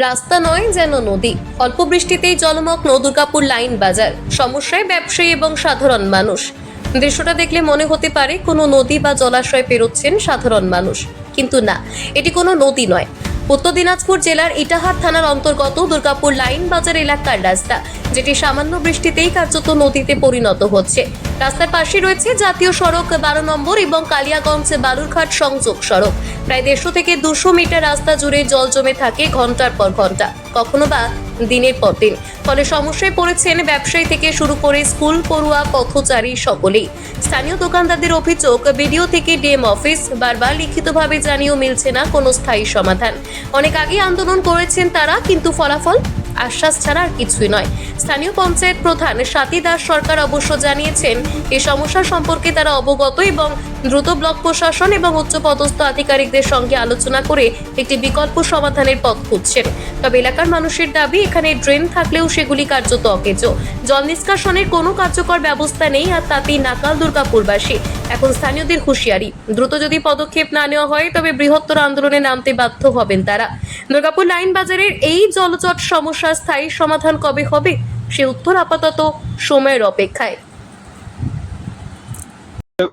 রাস্তা নয় যেন নদী। অল্প বৃষ্টিতেই জলমগ্ন দুর্গাপুর লাইন বাজার। সমস্যায় ব্যবসায়ী এবং সাধারণ মানুষ। দৃশ্যটা দেখলে মনে হতে পারে কোনো নদী বা জলাশয় পেরোচ্ছেন সাধারণ মানুষ। কিন্তু না, এটি কোনো নদী নয়। উত্তর দিনাজপুর জেলার ইটাহার থানার অন্তর্গত দুর্গাপুর লাইন বাজার এলাকার রাস্তা। যেটি সামান্য বৃষ্টিতেই কার্যত নদীতে পরিণত হচ্ছে। রাস্তার পাশে রয়েছে জাতীয় সড়ক বারো নম্বর এবং কালিয়াগঞ্জ বালুরঘাট সংযোগ সড়ক। প্রায় দেড়শো থেকে দুশো মিটার রাস্তা জুড়ে জল জমে থাকে ঘণ্টার পর ঘণ্টা, কখনো বা দিনের পর দিন। ফলে সমস্যায় পড়েছেন ব্যবসায়ী থেকে শুরু করে স্কুল, পড়ুয়া, পথচারী সকলেই। স্থানীয় দোকানদারদের অভিযোগ, বিডিও থেকে ডিএম অফিস বারবার লিখিতভাবে জানিয়েও মিলছে না কোনো স্থায়ী সমাধান। অনেক আগে আন্দোলন করেছেন তারা, কিন্তু ফলাফল আশ্বাস ছাড়া আর কিছুই নয়। স্থানীয় পঞ্চায়েত প্রধান স্বাতী দাস সরকার অবশ্য জানিয়েছেন এই সমস্যা সম্পর্কে তারা অবগত এবং দ্রুত ব্লক প্রশাসন এবং উচ্চপদস্থ আধিকারিকদের সঙ্গে আলোচনা করে একটি বিকল্প সমাধানের পথ খুঁজছেন। তবে এলাকার মানুষের দাবি, এখানে ড্রেন থাকলেও সেগুলি কার্যত অকেজো। জল নিষ্কাশনের কোনো কার্যকর ব্যবস্থা নেই আর তাতেই নাকাল দুর্গাপুরবাসী। এখন স্থানীয়দের হুঁশিয়ারি। দ্রুত যদি পদক্ষেপ না নেওয়া হয়, তবে বৃহত্তর আন্দোলনে নামতে বাধ্য হবেন তারা। দুর্গাপুর লাইন বাজারের এই জলজট সমস্যার স্থায়ী সমাধান কবে হবে? সে উত্তর আপাতত সময়ের অপেক্ষায়।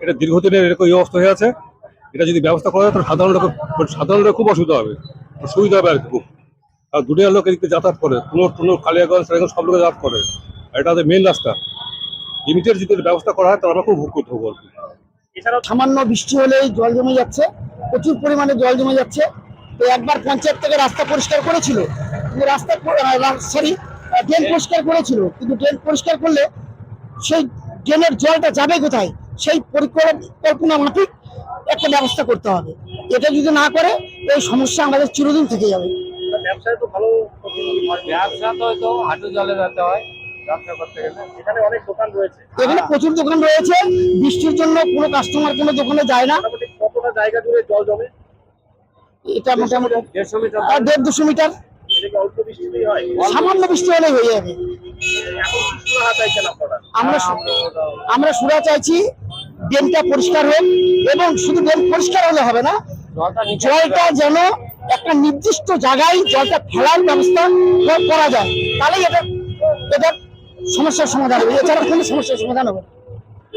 এটা দীর্ঘদিনের এরকম এই অবস্থা হয়ে আছে। এটা যদি ব্যবস্থা করা হয়, তাহলে সাধারণ লোক সাধারণ লোকের খুব অসুবিধা হবে। সুবিধা হবে আর খুব। আর দুনিয়ার লোক এদিকে যাতায়াত করে। কোনো কোনো কালিয়াগঞ্জ সেরকম সব লোকে যাতায়াত করে। এটা মেন রাস্তা। লিমিটেড যদি ব্যবস্থা করা হয়, তাহলে আমরা খুব করতে হব আর কি। সামান্য বৃষ্টি হলেই জল জমে যাচ্ছে প্রচুর পরিমাণে জল জমে যাচ্ছে। তো একবার পঞ্চায়েত থেকে রাস্তা পরিষ্কার করেছিল কিন্তু রাস্তা সরি ড্রেন পরিষ্কার করেছিল কিন্তু ড্রেন পরিষ্কার করলে সেই ড্রেনের জলটা যাবে কোথায়? সেই পরিকল্পনা মাফিক একটা ব্যবস্থা করতে হবে। এটা যদি না করে এই সমস্যা আমাদের চিরদিন থেকে যাবে। ব্যবসায় তো ভালো ব্যবসা তো হয়তো হাঁটু জলে যেতে হয়। এখানে প্রচুর দোকান রয়েছে। বৃষ্টির জন্য কোনো কাস্টমার কোনো দোকানে যায় না। কতটা জায়গা জুড়ে জল জমে? এটা মোটামুটি দেড়শো মিটার দেড় দুশো মিটার। সামান্য বৃষ্টি হলে হয়ে যাবে। আমরা আমরা সুরা চাইছি ড্রেনটা পরিষ্কার হোক এবং শুধু ড্রেন পরিষ্কার হলে হবে না জলটা যেন একটা নির্দিষ্ট জায়গায় জলটা ফেলার ব্যবস্থা করা যায়। তাহলেই এটা এটা সমস্যার সমাধান হবে এছাড়া কোনো সমস্যার সমাধান হবে।